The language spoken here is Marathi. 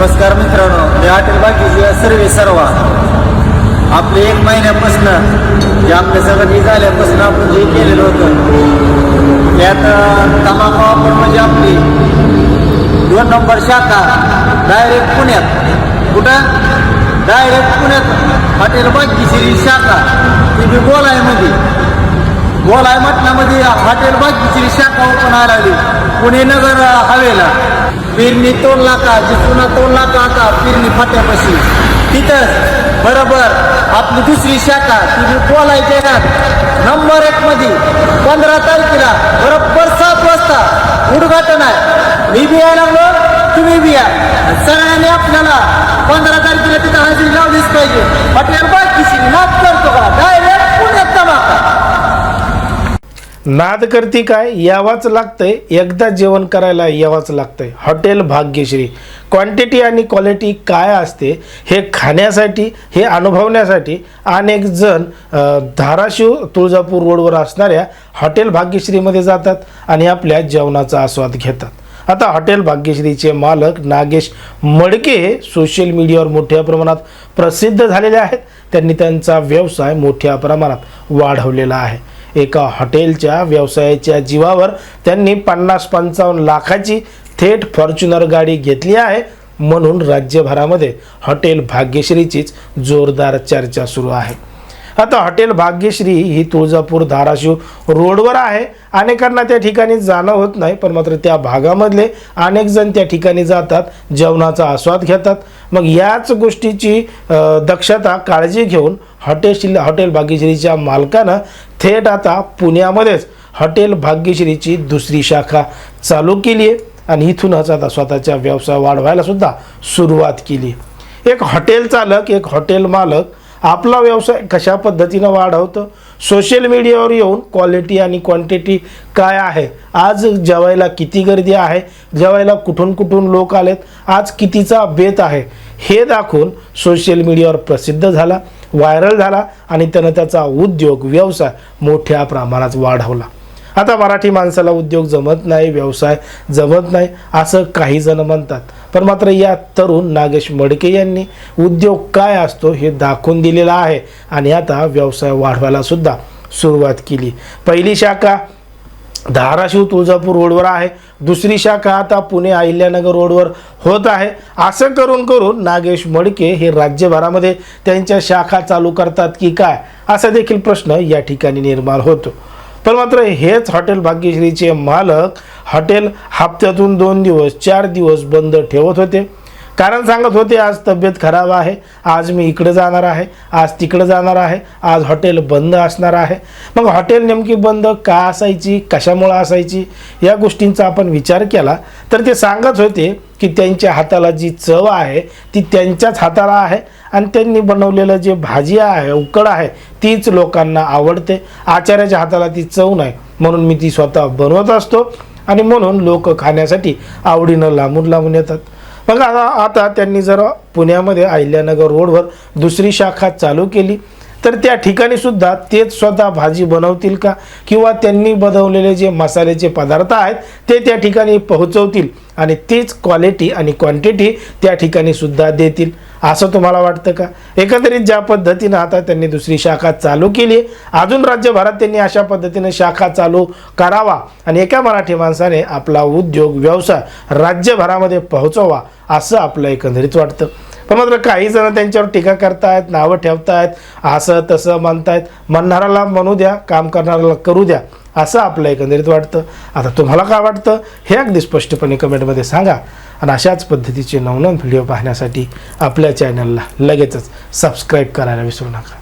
नमस्कार मित्रांनो मी हॉटेल बाकीची सर्वे सर्वा. आपले एक महिन्यापासून जे आपल्या सगळं झाल्यापासून आपण जे केलेलं होतं त्यात अं, आपण म्हणजे आपली दोन नंबर शाखा डायरेक्ट पुण्यात. कुठं? डायरेक्ट पुण्यात. हॉटेल बाकीची शाखा. ती बोलायमध्ये गोलायमध्ये. गोलाय म्हटल्यामध्ये हॉटेल बाकीची शाखा ओपन आली पुणे नगर हवेला. पिरणी तोल का जिथून तोडला का आता पेरणी फाट्यापाशी. तिथंच बरोबर आपली दुसरी शाखा ती बोलायची बोलायच्या येणार नंबर एक मध्ये पंधरा तारखेला बरोबर सात वाजता उद्घाटन आहे. मी बी यायला लागलो तुम्ही बी या. सगळ्यांनी आपल्याला पंधरा तारखेला तिथं हजेरी लावलीच पाहिजे. हॉटेल बाकीची माफ करतो का डायरेक्ट पुण्यात धमाका नाद करती काय? यावाच लागतंय. एकदा जेवण करायला यावाच लागतंय. हॉटेल भाग्यश्री. क्वांटिटी आणि क्वालिटी काय असते हे खाण्यासाठी हे अनुभवण्यासाठी अनेक जण धाराशिव तुळजापूर रोडवर असणाऱ्या हॉटेल भाग्यश्रीमध्ये जातात आणि आपल्या जेवणाचा आस्वाद घेतात. आता हॉटेल भाग्यश्रीचे मालक नागेश मडके हे सोशल मीडियावर मोठ्या प्रमाणात प्रसिद्ध झालेले आहेत. त्यांनी त्यांचा व्यवसाय मोठ्या प्रमाणात वाढवलेला आहे. एका हॉटेलच्या व्यवसायाच्या जीवावर त्यांनी पन्नास पंचावन्न लाखाची थेट फॉर्च्युनर गाडी घेतली आहे म्हणून राज्यभरामध्ये हॉटेल भाग्यश्रीचीच जोरदार चर्चा सुरू आहे. आता हॉटेल भाग्यश्री ही तुळजापूर धाराशिव रोडवर आहे. अनेकांना त्या ठिकाणी जाणं होत नाही पण मात्र त्या भागामधले अनेकजण त्या ठिकाणी जातात जेवणाचा आस्वाद घेतात. मग याच गोष्टीची दक्षता काळजी घेऊन हॉटेल हॉटेल भाग्यश्रीच्या मालकानं थेट आता पुण्यामध्येच हॉटेल भाग्यश्रीची दुसरी शाखा चालू केली आहे आणि इथूनच आता स्वतःचा व्यवसाय वाढवायला सुद्धा सुरुवात केली एक हॉटेल चालक एक हॉटेल मालक आपला व्यवसाय कशा पद्धतीनं वाढवतं? सोशल मीडियावर येऊन क्वालिटी आणि क्वांटिटी काय आहे? आज जेवायला किती गर्दी आहे? जेवायला कुठून कुठून लोक आलेत? आज कितीचा बेत आहे? हे दाखवून सोशल मीडियावर प्रसिद्ध झाला व्हायरल झाला आणि त्यानं त्याचा उद्योग व्यवसाय मोठ्या प्रमाणात वाढवला. आता मराठी माणसाला उद्योग जमत नाही व्यवसाय जमत नाही असं काही जण म्हणतात. पण मात्र या तरुण नागेश मडके यांनी उद्योग काय असतो हे दाखवून दिलेलं आहे. आणि आता व्यवसाय वाढवायला सुद्धा सुरुवात केली. पहिली शाखा धाराशिव तुळजापूर रोडवर आहे. दुसरी शाखा आता पुणे अहिल्यानगर रोडवर होत आहे. असं करून करून नागेश मडके हे राज्यभरामध्ये त्यांच्या शाखा चालू करतात की काय? असा देखील प्रश्न या ठिकाणी निर्माण होतो. पण मात्र हेच हॉटेल भाग्यश्रीचे मालक हॉटेल हप्त्यातून दोन दिवस चार दिवस बंद ठेवत होते. कारण सांगत होते आज तब्येत खराब आहे आज मी इकडं जाणार आहे आज तिकडं जाणार आहे आज हॉटेल बंद असणार आहे. मग हॉटेल नेमकी बंद का असायची कशामुळं असायची या गोष्टींचा आपण विचार केला. तर ते सांगत होते की त्यांच्या हाताला जी चव आहे ती त्यांच्याच हाताला आहे आणि त्यांनी बनवलेलं जे भाजी आहे उकड आहे तीच लोकांना आवडते. आचार्याच्या हाताला ती चव नाही म्हणून मी ती स्वतः बनवत असतो. आणि म्हणून लोक खाण्यासाठी आवडीनं लांबून लांबून येतात. बघा आता आता त्यांनी जर पुण्यामध्ये अहिल्यानगर रोडवर दुसरी शाखा चालू केली. तर त्या ठिकाणी सुद्धा तेच स्वतः भाजी बनवतील का? किंवा त्यांनी बनवलेले जे मसाल्याचे पदार्थ आहेत ते त्या ठिकाणी पोहोचवतील आणि तीच क्वालिटी आणि क्वांटिटी त्या ठिकाणी सुद्धा देतील. असं तुम्हाला वाटतं का? एकंदरीत ज्या पद्धतीनं आता त्यांनी दुसरी शाखा चालू केली अजून राज्यभरात त्यांनी अशा पद्धतीनं शाखा चालू करावा आणि एका मराठी माणसाने आपला उद्योग व्यवसाय राज्यभरामध्ये पोहोचवा असं आपलं एकंदरीत वाटतं. पण मात्र काही जण त्यांच्यावर टीका करतायत नावं ठेवतायत असं तसं म्हणतायत. म्हणणाऱ्याला म्हणू द्या काम करणाऱ्याला करू द्या असं आपलं एकंदरीत वाटतं. आता तुम्हाला काय वाटतं? हे अगदी स्पष्टपणे कमेंटमध्ये सांगा. आणि अशाच पद्धतीचे नवनवीन व्हिडिओ पाहण्यासाठी आपल्या चॅनलला लगेचच सबस्क्राईब करायला विसरू नका.